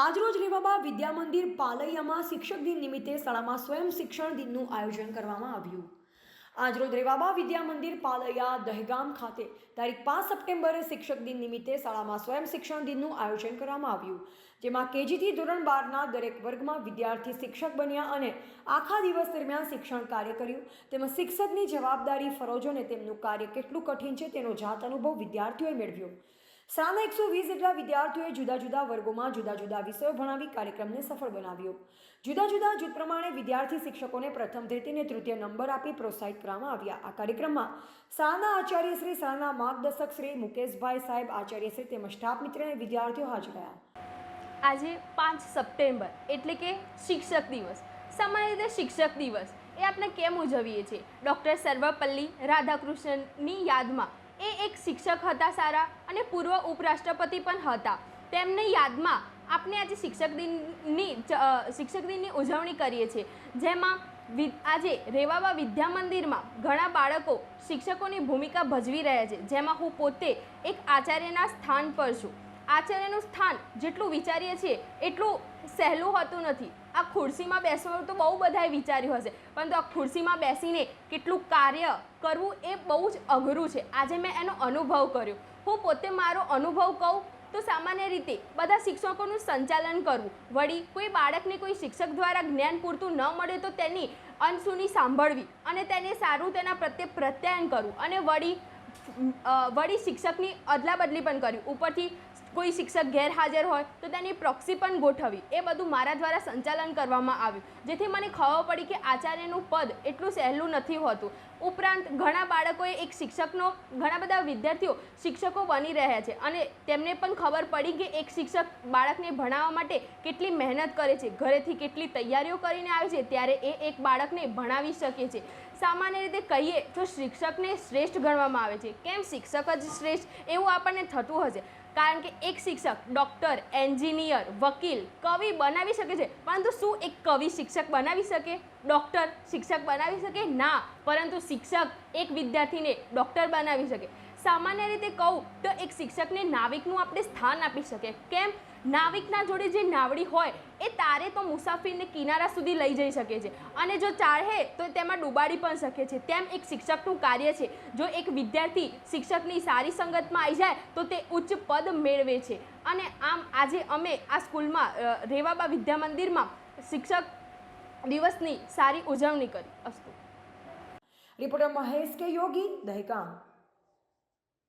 આજરોજ રેવાબા વિદ્યા મંદિર પાલૈયામાં શિક્ષક દિન નિમિત્તે શાળામાં સ્વયં શિક્ષણ દિનનું આયોજન કરવામાં આવ્યું. આજરોજ રેવાબા વિદ્યા મંદિર પાલૈયા દહેગામ ખાતે તારીખ પાંચ સપ્ટેમ્બરે શિક્ષક દિન નિમિત્તે શાળામાં સ્વયં શિક્ષણ દિનનું આયોજન કરવામાં આવ્યું, જેમાં કેજીથી ધોરણ બારના દરેક વર્ગમાં વિદ્યાર્થી શિક્ષક બન્યા અને આખા દિવસ દરમિયાન શિક્ષણ કાર્ય કર્યું. તેમજ શિક્ષકની જવાબદારી ફરજો અને તેમનું કાર્ય કેટલું કઠિન છે તેનો જાત અનુભવ વિદ્યાર્થીઓએ મેળવ્યો. શાળાના એકસો વીસ જેટલા વિદ્યાર્થીઓએ જુદા જુદા વર્ગોમાં જુદા જુદા વિષયો ભણાવી કાર્યક્રમને સફળ બનાવ્યો. જુદા જુદા જૂથ પ્રમાણે વિદ્યાર્થી શિક્ષકોને પ્રથમ દ્વિતીય અને તૃતીય નંબર આપી પ્રોત્સાહિત કરવામાં આવ્યા. આ કાર્યક્રમમાં શાળાના આચાર્ય શ્રી શાળાના માર્ગદર્શક શ્રી મુકેશભાઈ સાહેબ, આચાર્ય શ્રી તેમજ સ્ટાફ મિત્ર અને વિદ્યાર્થીઓ હાજર રહ્યા. આજે પાંચ સપ્ટેમ્બર એટલે કે શિક્ષક દિવસ. સામાન્ય રીતે શિક્ષક દિવસ એ આપણે કેમ ઉજવીએ છીએ? ડૉક્ટર સર્વપલ્લી રાધાકૃષ્ણની યાદમાં એ એક શિક્ષક હતા સારા અને પૂર્વ ઉપરાષ્ટ્રપતિ પણ હતા. તેમની યાદમાં આપણે આજે શિક્ષક દિનની શિક્ષક દિનની ઉજવણી કરીએ છીએ. જેમાં આજે રેવાવા વિદ્યા મંદિરમાં ઘણા બાળકો શિક્ષકોની ભૂમિકા ભજવી રહ્યા છે. જેમાં હું પોતે એક આચાર્યના સ્થાન પર છું. આચાર્યનું સ્થાન જેટલું વિચારીએ છીએ, એટલું સહેલું હોતું નથી. આ ખુરશીમાં બેસવાનું તો બહુ બધાએ વિચાર્યું હશે, પરંતુ આ ખુરશીમાં બેસીને કેટલું કાર્ય કરવું એ બહુ જ અઘરું છે. આજે મેં એનો અનુભવ કર્યો. હું પોતે મારો અનુભવ કહું તો સામાન્ય રીતે બધા શિક્ષકોનું સંચાલન કરવું. વળી કોઈ બાળકને કોઈ શિક્ષક દ્વારા જ્ઞાન પૂરતું ન મળે તો તેની અનસુની સાંભળવી અને તેને સારું તેના પ્રત્યે પ્રત્યાયન કરવું અને વળી વળી શિક્ષકની અદલા બદલી પણ કરવી. ઉપરથી કોઈ શિક્ષક ગેરહાજર હોય તો તેની પ્રોક્સી પણ ગોઠવી એ બધું મારા દ્વારા સંચાલન કરવામાં આવ્યું. જેથી મને ખબર પડી કે આચાર્યનું પદ એટલું સહેલું નથી હોતું. ઉપરાંત ઘણા બાળકોએ એક શિક્ષકનો, ઘણા બધા વિદ્યાર્થીઓ શિક્ષકો બની રહ્યા છે અને તેમને પણ ખબર પડી કે એક શિક્ષક બાળકને ભણાવવા માટે કેટલી મહેનત કરે છે. ઘરેથી કેટલી તૈયારીઓ કરીને આવે છે ત્યારે એ એક બાળકને ભણાવી શકે છે. સામાન્ય રીતે કહીએ તો શિક્ષકને શ્રેષ્ઠ ગણવામાં આવે છે. કેમ શિક્ષક જ શ્રેષ્ઠ? એવું આપણને થતું હશે. કારણ કે એક શિક્ષક, ડૉક્ટર, એન્જિનિયર, વકીલ, કવિ બનાવી શકે છે. પરંતુ શું એક કવિ શિક્ષક બનાવી શકે? ડૉક્ટર શિક્ષક બનાવી શકે? ના. પરંતુ શિક્ષક એક વિદ્યાર્થીને ડૉક્ટર બનાવી શકે. સામાન્ય રીતે કહું તો એક શિક્ષકને નાવિકનું આપણે સ્થાન આપી શકીએ. કેમ? નાવિકના જોડે જે નાવડી હોય, એ તારે તો મુસાફરીને કિનારા સુધી લઈ જઈ શકે છે. અને જો ચાહે તો તેમાં ડૂબાડી પણ શકે છે. તેમ એક શિક્ષકનું કાર્ય છે. જો એક વિદ્યાર્થી શિક્ષકની સારી સંગતમાં આવી જાય, તો તે ઉચ્ચ પદ મેળવે છે. અને આમ આજે અમે આ સ્કૂલમાં રેવાબા વિદ્યા મંદિરમાં શિક્ષક દિવસની સારી ઉજવણી કરી. અસ્તુ. રિપોર્ટર મહેશ કે યોગી, દહેગામ.